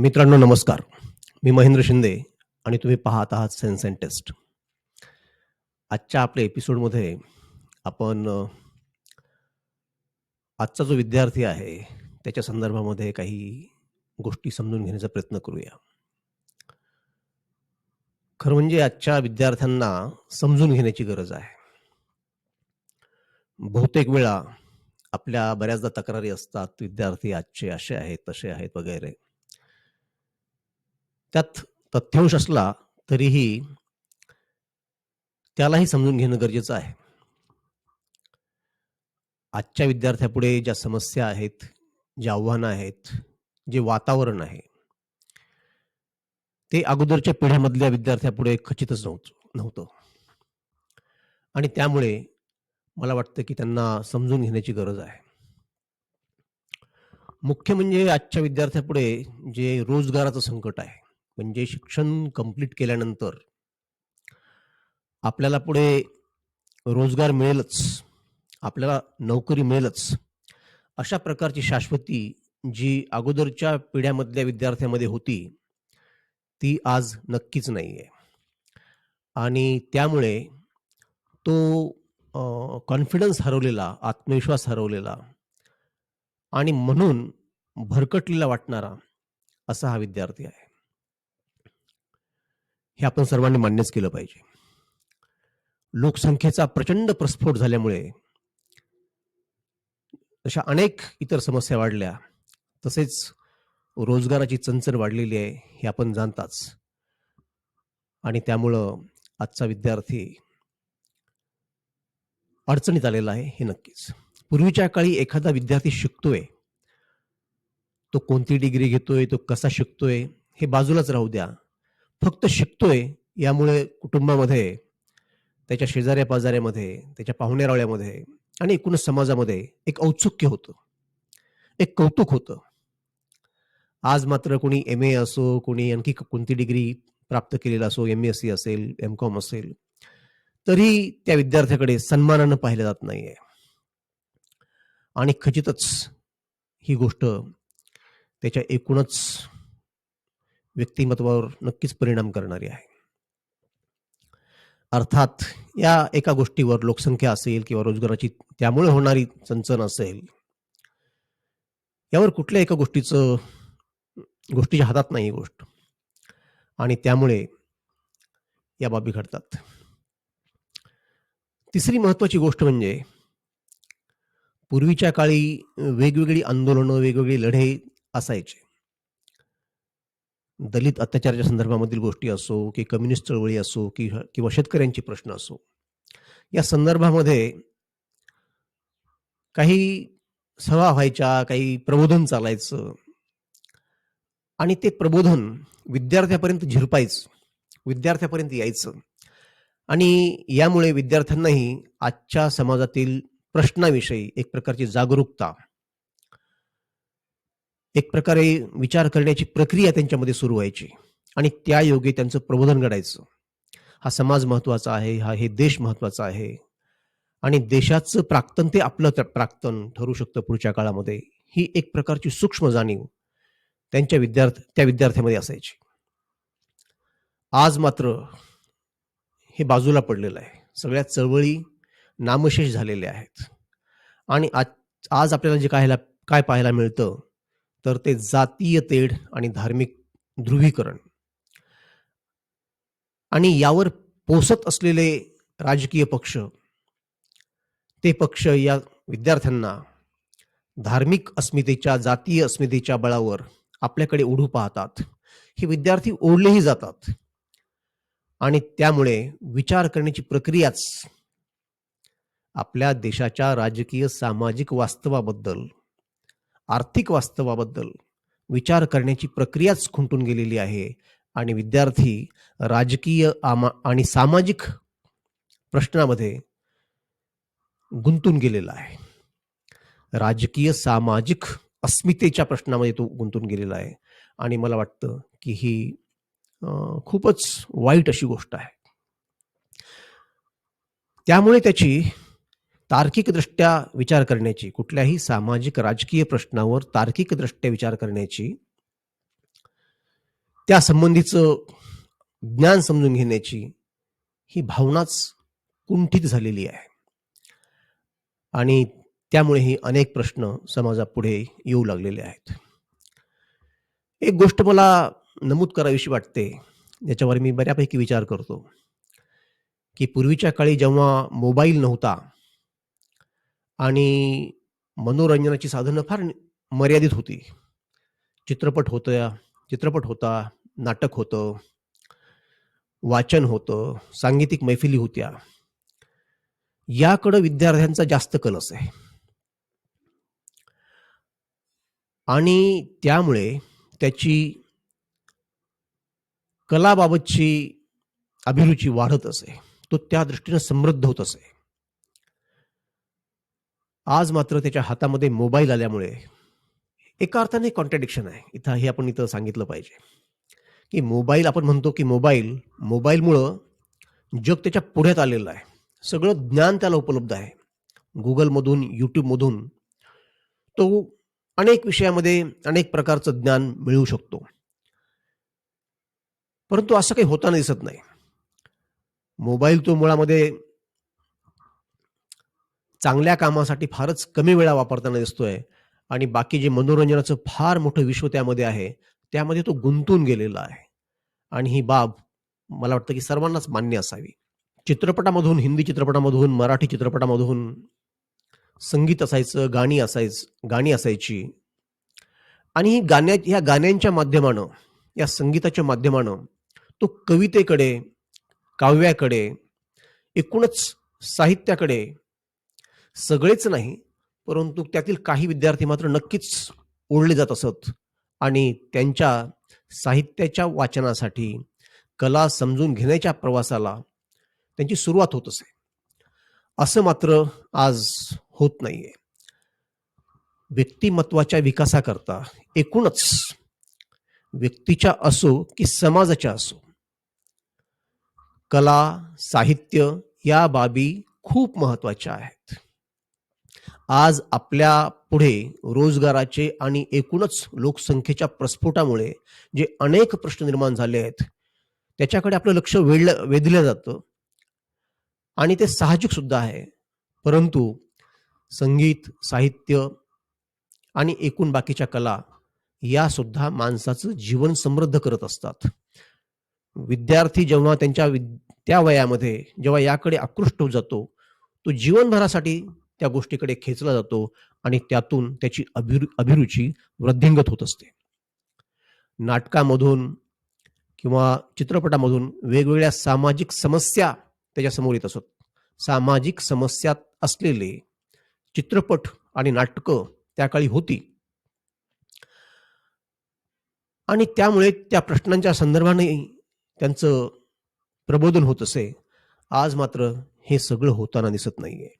मित्रांनो नमस्कार. मी महेंद्र शिंदे आणि तुम्ही पाहत आहात सेन्स अँड टेस्ट आजच्या आपल्या एपिसोडमध्ये आपण आजचा जो विद्यार्थी आहे त्याच्या संदर्भामध्ये काही गोष्टी समजून घेण्याचा प्रयत्न करूया. खरं म्हणजे आजच्या विद्यार्थ्यांना समजून घेण्याची गरज आहे. बहुतेक वेळा आपल्या बऱ्याचदा तक्रारी असतात विद्यार्थी आजचे असे आहेत तसे आहेत वगैरे. त्यात तथ्यांश असला तरीही त्यालाही समजून घेणं गरजेचं आहे. आजच्या विद्यार्थ्यापुढे ज्या समस्या आहेत जे आव्हानं आहेत जे वातावरण आहे ते अगोदरच्या पिढ्यामधल्या विद्यार्थ्यापुढे खचितच नव्हतं नव्हतं. आणि त्यामुळे मला वाटतं की त्यांना समजून घेण्याची गरज आहे. मुख्य म्हणजे आजच्या विद्यार्थ्यापुढे जे रोजगाराचं संकट आहे म्हणजे शिक्षण कंप्लीट केल्यानंतर आपल्याला पुढे रोजगार मिळेलच आपल्याला नोकरी मिळेलच अशा प्रकारची शाश्वती जी अगोदरच्या पिढ्यामधल्या विद्यार्थ्यामध्ये होती ती आज नक्कीच नाही आहे आणि त्यामुळे तो कॉन्फिडन्स हरवलेला आत्मविश्वास हरवलेला आणि म्हणून भरकटलेला वाटणारा असा हा विद्यार्थी आहे. हे आपण सर्वांनी मान्यच केलं पाहिजे. लोकसंख्येचा प्रचंड प्रस्फोट झाल्यामुळे अशा अनेक इतर समस्या वाढल्या. तसेच रोजगाराची चंचल वाढलेली आहे हे आपण जाणताच. आणि त्यामुळं आजचा विद्यार्थी अडचणीत आलेला आहे हे नक्कीच. पूर्वीच्या काळी एखादा विद्यार्थी शिकतोय तो कोणती डिग्री घेतोय तो कसा शिकतोय हे बाजूलाच राहू द्या. फक्त शिकतोय यामुळे कुटुंबामध्ये त्याच्या शेजाऱ्या पाजाऱ्यामध्ये त्याच्या पाहुणेरावळ्यामध्ये आणि एकूणच समाजामध्ये एक औत्सुक्य होतं. एक कौतुक होतं. आज मात्र कोणी एम ए असो कोणी आणखी कोणती डिग्री प्राप्त केलेला असो एम एस सी असेल एम कॉम असेल तरी त्या विद्यार्थ्याकडे सन्मानानं पाहिलं जात नाहीये. आणि खचितच ही गोष्ट त्याच्या एकूणच व्यक्तिमत्वावर नक्कीच परिणाम करणारी आहे. अर्थात या एका गोष्टीवर लोकसंख्या असेल किंवा रोजगाराची त्यामुळे होणारी चंचन असेल यावर कुठल्या एका गोष्टीचं गोष्टीच्या हातात नाही ही गोष्ट. आणि त्यामुळे या बाबी घडतात. तिसरी महत्वाची गोष्ट म्हणजे पूर्वीच्या काळी वेगवेगळी आंदोलनं वेगवेगळे लढे असायचे. दलित अत्याचाराच्या संदर्भामधील गोष्टी असो की कम्युनिस्ट चळवळी असो की किंवा शेतकऱ्यांचे प्रश्न असो या संदर्भामध्ये काही सभा व्हायच्या काही प्रबोधन चालायचं आणि ते प्रबोधन विद्यार्थ्यापर्यंत झिरपायचं विद्यार्थ्यापर्यंत यायचं आणि यामुळे विद्यार्थ्यांनाही आजच्या समाजातील प्रश्नाविषयी एक प्रकारची जागरूकता एक प्रकारे विचार करण्याची प्रक्रिया त्यांच्यामध्ये सुरू व्हायची. आणि त्या योगे त्यांचं प्रबोधन घडायचं. हा समाज महत्त्वाचा आहे हा हे देश महत्त्वाचा आहे. आणि देशाचं प्राक्तन ते आपलं प्राक्तन ठरू शकतं पुढच्या काळामध्ये. ही एक प्रकारची सूक्ष्म जाणीव त्यांच्या विद्यार्थी त्या विद्यार्थ्यामध्ये असायची. आज मात्र हे बाजूला पडलेलं आहे. सगळ्या चळवळी नामशेष झालेल्या आहेत. आणि आज आज आपल्याला जे काय काय पाहायला मिळतं तर ते जातीय तेढ आणि धार्मिक ध्रुवीकरण. आणि यावर पोसत असलेले राजकीय पक्ष ते पक्ष या विद्यार्थ्यांना धार्मिक अस्मितेच्या जातीय अस्मितेच्या बळावर आपल्याकडे ओढू पाहतात. हे विद्यार्थी ओढलेही जातात. आणि त्यामुळे विचार करण्याची प्रक्रियाच आपल्या देशाच्या राजकीय सामाजिक वास्तवाबद्दल आर्थिक वास्तवाबद्दल विचार करण्याची प्रक्रियाच खुंटून गेलेली आहे. आणि विद्यार्थी राजकीय आमा- आणि सामाजिक प्रश्नामध्ये गुंतून गेलेला आहे. राजकीय सामाजिक अस्मितेच्या प्रश्नामध्ये तो गुंतून गेलेला आहे. आणि मला वाटतं की ही खूपच वाईट अशी गोष्ट आहे. त्यामुळे त्याची तार्किकदृष्ट्या विचार करण्याची कुठल्याही सामाजिक राजकीय प्रश्नावर तार्किकदृष्ट्या विचार करण्याची त्या संबंधीचं ज्ञान समजून घेण्याची ही भावनाच कुंठित झालेली आहे. आणि त्यामुळेही अनेक प्रश्न समाजापुढे येऊ लागलेले आहेत. एक गोष्ट मला नमूद करावीशी वाटते ज्याच्यावर मी बऱ्यापैकी विचार करतो की पूर्वीच्या काळी जेव्हा मोबाईल नव्हता आणि मनोरंजनाची साधनं फार मर्यादित होती. चित्रपट होत्या चित्रपट होता नाटक होतं वाचन होतं सांगीतिक मैफिली होत्या. याकडं विद्यार्थ्यांचा जास्त कलस आहे. आणि त्यामुळे त्याची कलाबाबतची अभिरुची वाढत असे तो त्या दृष्टीनं समृद्ध होत असे आज मात्र त्याच्या हातामध्ये मोबाईल आल्यामुळे एका अर्थाने कॉन्ट्रडिक्शन आहे. इथं हे आपण इथं सांगितलं पाहिजे. की मोबाईल आपण म्हणतो की मोबाईल मोबाईलमुळं जग त्याच्या पुढ्यात आलेलं आहे. सगळं ज्ञान त्याला उपलब्ध आहे. गुगलमधून यूट्यूबमधून तो अनेक विषयामध्ये अनेक प्रकारचं ज्ञान मिळवू शकतो. परंतु असं काही होताना दिसत नाही. मोबाईल तो मुळामध्ये चांगल्या कामासाठी फारच कमी वेळा वापरताना दिसतोय. आणि बाकी जे मनोरंजनाचं फार मोठं विश्व त्यामध्ये आहे त्यामध्ये तो गुंतून गेलेला आहे. आणि ही बाब मला वाटतं की सर्वांनाच मान्य असावी. चित्रपटामधून हिंदी चित्रपटामधून मराठी चित्रपटामधून संगीत असायचं गाणी असायचं गाणी असायची. आणि ही गाण्या ह्या गाण्यांच्या माध्यमानं या संगीताच्या माध्यमानं तो कवितेकडे काव्याकडे एकूणच साहित्याकडे सगळेच नाही परंतु त्यातील काही विद्यार्थी मात्र नक्कीच ओढले जात असत आणि त्यांच्या साहित्याच्या वाचनासाठी कला समजून घेण्याच्या प्रवासाला त्यांची सुरुवात होत असे. असं मात्र आज होत नाहीये. व्यक्तिमत्वाच्या विकासाकरता एकूणच व्यक्तीच्या असो की समाजाच्या असो कला साहित्य या बाबी खूप महत्त्वाच्या आहेत. आज आपल्या पुढे रोजगाराचे आणि एकूणच लोकसंख्येच्या प्रस्फोटामुळे जे अनेक प्रश्न निर्माण झाले आहेत त्याच्याकडे आपलं लक्ष वेधलं वेधलं जातं. आणि ते साहजिक सुद्धा आहे. परंतु संगीत साहित्य आणि एकूण बाकीच्या कला या सुद्धा माणसाचं जीवन समृद्ध करत असतात. विद्यार्थी जेव्हा त्यांच्या विद- त्या वयामध्ये जेव्हा याकडे आकृष्ट होत जातो तो जीवनभरासाठी त्या गोष्टीकडे खेचला जातो आणि त्यातून त्याची अभिरु अभिरुची वृद्धिंगत होत असते. नाटकामधून किंवा चित्रपटामधून वेगवेगळ्या सामाजिक समस्या त्याच्यासमोर येत असत. सामाजिक समस्या असलेले चित्रपट आणि नाटकं त्या काळी होती. आणि त्यामुळे त्या प्रश्नांच्या संदर्भाने त्यांचं प्रबोधन होत असे. आज मात्र हे सगळं होताना दिसत नाहीये.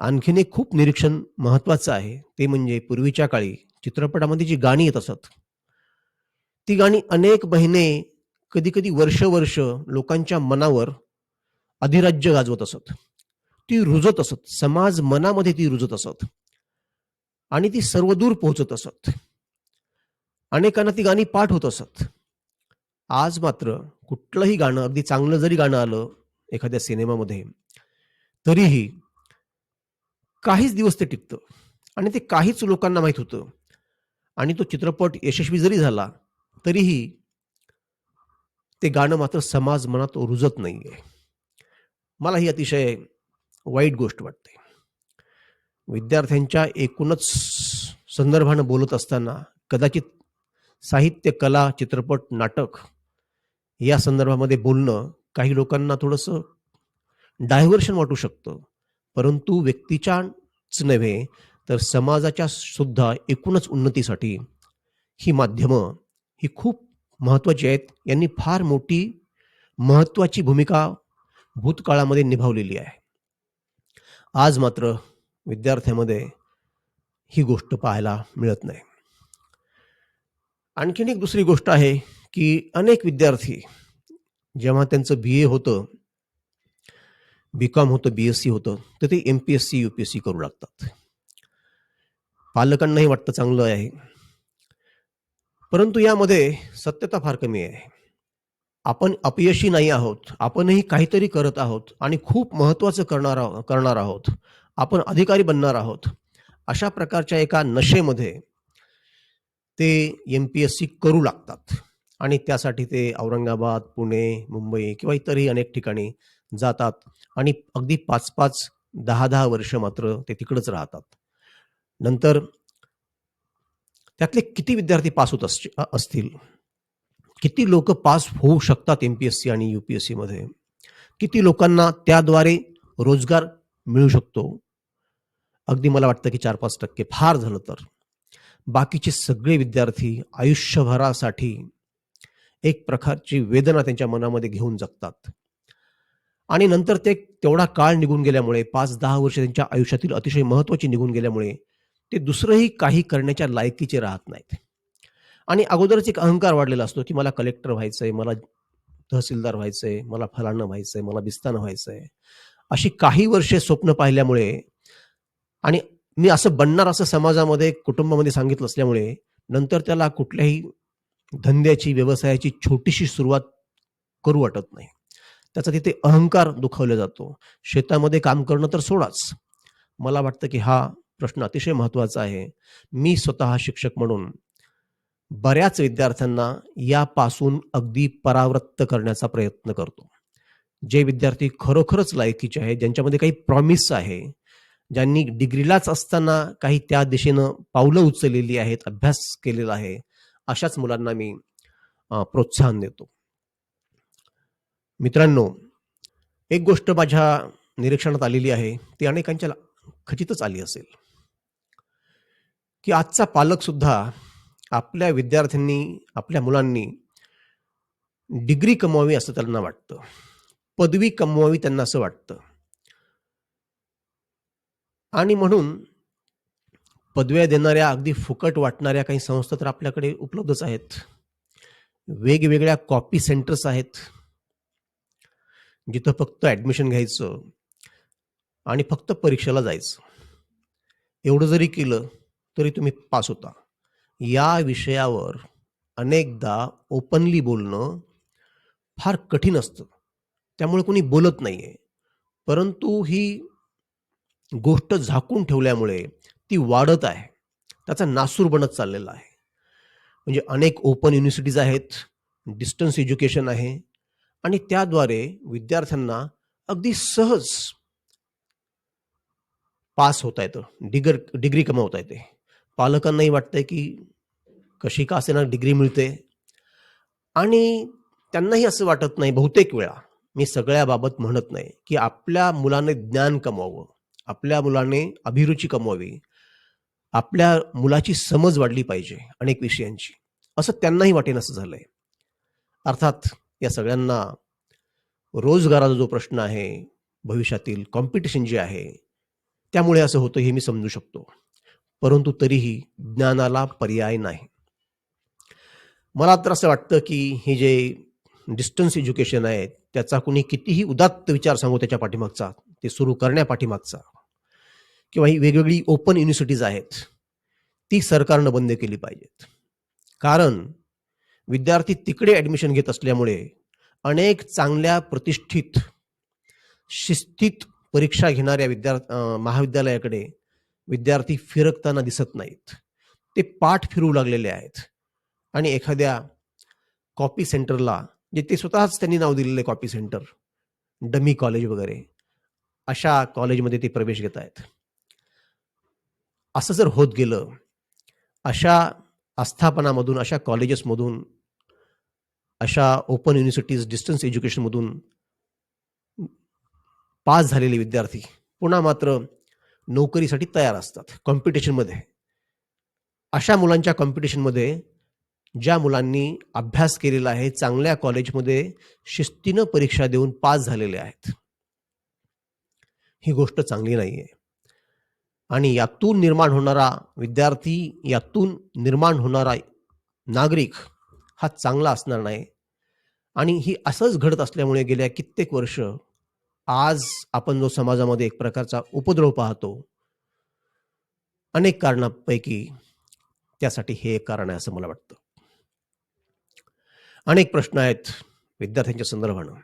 आणखीन एक खूप निरीक्षण महत्वाचं आहे. ते म्हणजे पूर्वीच्या काळी चित्रपटामध्ये जी गाणी येत असत ती गाणी अनेक महिने कधी कधी वर्ष वर्ष लोकांच्या मनावर अधिराज्य गाजवत असत. ती रुजत असत. समाज मनामध्ये ती रुजत असत. आणि ती सर्वदूर पोहोचत असत. अनेकांना ती गाणी पाठ होत असत. आज मात्र कुठलंही गाणं अगदी चांगलं जरी गाणं आलं एखाद्या सिनेमामध्ये तरीही काहीच दिवस ते टिकतं. आणि ते काहीच लोकांना माहीत होतं. आणि तो चित्रपट यशस्वी जरी झाला तरीही ते गाणं मात्र समाज मनात रुजत नाहीये. मला ही अतिशय वाईट गोष्ट वाटते. विद्यार्थ्यांच्या एकूणच संदर्भानं बोलत असताना कदाचित साहित्य कला चित्रपट नाटक या संदर्भामध्ये बोलणं काही लोकांना थोडंसं डायव्हर्शन वाटू शकतं. परंतु व्यक्तीच्याच नव्हे तर समाजाच्या सुद्धा एकूणच उन्नतीसाठी ही माध्यमं ही खूप महत्वाची आहेत. यांनी फार मोठी महत्वाची भूमिका भूतकाळामध्ये निभावलेली आहे. आज मात्र विद्यार्थ्यामध्ये ही गोष्ट पाहायला मिळत नाही. आणखीन एक दुसरी गोष्ट आहे की अनेक विद्यार्थी जेव्हा त्यांचं बी ए होतं बी कॉम होतं बी एस सी होतं तर ते M P S C U P S C करू लागतात. पालकांनाही वाटतं चांगलं आहे. परंतु यामध्ये सत्यता फार कमी आहे. आपण अपयशी नाही आहोत आपणही काहीतरी करत आहोत आणि खूप महत्त्वाचं करणार आहो- करणार आहोत. आपण अधिकारी बनणार आहोत. अशा प्रकारच्या एका नशेमध्ये ते एम पी एस सी करू लागतात. आणि त्यासाठी ते औरंगाबाद पुणे मुंबई किंवा इतरही अनेक ठिकाणी जातात. आणि अगदी पाच पाच दहा दहा वर्ष मात्र ते तिकडंच राहतात. नंतर त्यातले किती विद्यार्थी पास होत असतील? किती लोक पास होऊ शकतात एम पी एस सी आणि यू पी एस सीमध्ये किती लोकांना त्याद्वारे रोजगार मिळू शकतो? अगदी मला वाटतं की चार पाच टक्के. फार झालं तर. बाकीचे सगळे विद्यार्थी आयुष्यभरासाठी एक प्रकारची वेदना त्यांच्या मनामध्ये घेऊन जगतात. आणि नंतर ते तेवढा काळ निघून गेल्यामुळे पाच दहा वर्ष त्यांच्या आयुष्यातील अतिशय महत्त्वाची निघून गेल्यामुळे ते दुसरंही काही करण्याच्या लायकीचे राहत नाहीत. आणि अगोदरच एक अहंकार वाढलेला असतो की मला कलेक्टर व्हायचं आहे मला तहसीलदार व्हायचं आहे मला फलानं आहे मला बिस्तानं आहे अशी काही वर्षे स्वप्न पाहिल्यामुळे आणि मी असं बनणार असं समाजामध्ये कुटुंबामध्ये सांगितलं असल्यामुळे नंतर त्याला कुठल्याही धंद्याची व्यवसायाची छोटीशी सुरुवात करू वाटत नाही. त्याचा तिथे अहंकार दुखावला जातो. शेतामध्ये काम करणं तर सोडाच. मला वाटतं की हा प्रश्न अतिशय महत्त्वाचा आहे. मी स्वतः शिक्षक म्हणून बऱ्याच विद्यार्थ्यांना यापासून अगदी परावृत्त करण्याचा प्रयत्न करतो. जे विद्यार्थी खरोखरच लायकीचे आहेत ज्यांच्यामध्ये काही प्रॉमिस आहे ज्यांनी डिग्रीलाच असताना काही त्या दिशेनं पावलं उचललेली आहेत अभ्यास केलेला आहे अशाच मुलांना मी प्रोत्साहन देतो. मित्रांनो एक गोष्ट माझ्या निरीक्षणात आलेली आहे ती अनेकांच्या खचितच आली असेल. की आजचा पालक सुद्धा आपल्या विद्यार्थ्यांनी आपल्या मुलांनी डिग्री कमवावी असं त्यांना वाटतं. पदवी कमवावी त्यांना असं वाटतं. आणि म्हणून पदव्या देणाऱ्या अगदी फुकट वाटणाऱ्या काही संस्था तर आपल्याकडे उपलब्धच आहेत. वेगवेगळ्या कॉपी सेंटर्स आहेत. जिथं फक्त ॲडमिशन घ्यायचं आणि फक्त परीक्षेला जायचं. एवढं जरी केलं तरी तुम्ही पास होता. या विषयावर अनेकदा ओपनली बोलणं फार कठीण असतं. त्यामुळे कोणी बोलत नाही आहे परंतु ही गोष्ट झाकून ठेवल्यामुळे ती वाढत आहे. त्याचा नासूर बनत चाललेला आहे. म्हणजे अनेक ओपन युनिव्हर्सिटीज आहेत. डिस्टन्स एज्युकेशन आहे. आणि त्याद्वारे विद्यार्थ्यांना अगदी सहज पास होता येतं. डिगर डिग्री कमावता येते. पालकांनाही वाटतंय की कशी का असेना डिग्री मिळते? आणि त्यांनाही असं वाटत नाही बहुतेक वेळा मी सगळ्याबाबत म्हणत नाही की आपल्या मुलाने ज्ञान कमवावं आपल्या मुलाने अभिरुची कमवावी आपल्या मुलाची समज वाढली पाहिजे अनेक विषयांची. असं त्यांनाही वाटेन असं झालंय. अर्थात या सगळ्यांना रोजगाराचा जो प्रश्न आहे भविष्यातील कॉम्पिटिशन जे आहे त्यामुळे असं होतं हे मी समजू शकतो. परंतु तरीही ज्ञानाला पर्याय नाही. मला तर असं वाटतं की हे जे डिस्टन्स एज्युकेशन आहे त्याचा कुणी कितीही उदात्त विचार सांगू त्याच्या पाठीमागचा ते सुरू करण्यापाठीमागचा किंवा ही वेगवेगळी ओपन युनिव्हर्सिटीज आहेत ती सरकारनं बंद केली पाहिजेत. कारण विद्यार्थी तिकडे ॲडमिशन घेत असल्यामुळे अनेक चांगल्या प्रतिष्ठित शिस्तीत परीक्षा घेणाऱ्या विद्यार्थ महाविद्यालयाकडे विद्यार्थी फिरकताना दिसत नाहीत. ते पाठ फिरू लागलेले आहेत. आणि एखाद्या कॉपी सेंटरला जे ते स्वतःच त्यांनी नाव दिलेलं आहे कॉपी सेंटर डमी कॉलेज वगैरे अशा कॉलेजमध्ये ते प्रवेश घेत आहेत. असं जर होत गेलं अशा आस्थापनामधून अशा कॉलेजेसमधून अशा ओपन युनिव्हर्सिटीज डिस्टन्स एज्युकेशनमधून पास झालेले विद्यार्थी पुन्हा मात्र नोकरीसाठी तयार असतात. कॉम्पिटिशनमध्ये अशा मुलांच्या कॉम्पिटिशनमध्ये ज्या मुलांनी अभ्यास केलेला आहे चांगल्या कॉलेजमध्ये शिस्तीनं परीक्षा देऊन पास झालेले आहेत. ही गोष्ट चांगली नाही आहे आणि यातून निर्माण होणारा विद्यार्थी यातून निर्माण होणारा नागरिक हा चांगला असणार नाही. आणि ही असंच घडत असल्यामुळे गेल्या कित्येक वर्ष आज आपण जो समाजामध्ये एक प्रकारचा उपद्रव पाहतो अनेक कारणापैकी त्यासाठी हे एक कारण आहे असं मला वाटतं. अनेक प्रश्न आहेत विद्यार्थ्यांच्या संदर्भानं.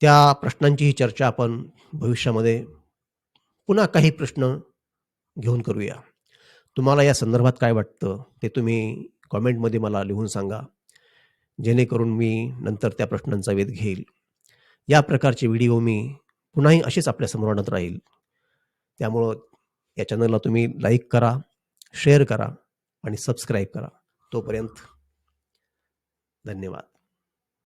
त्या प्रश्नांची ही चर्चा आपण भविष्यामध्ये पुन्हा काही प्रश्न घेऊन करूया. तुम्हाला या संदर्भात काय वाटतं ते तुम्ही कॉमेंटमध्ये मला लिहून सांगा जेणेकरून मी नंतर त्या प्रश्नांचा वेध घेईल. या प्रकारचे व्हिडिओ मी पुन्हाही असेच आपल्यासमोर आणत राहील. त्यामुळं या चॅनलला तुम्ही लाईक करा शेअर करा आणि सबस्क्राईब करा. तोपर्यंत धन्यवाद.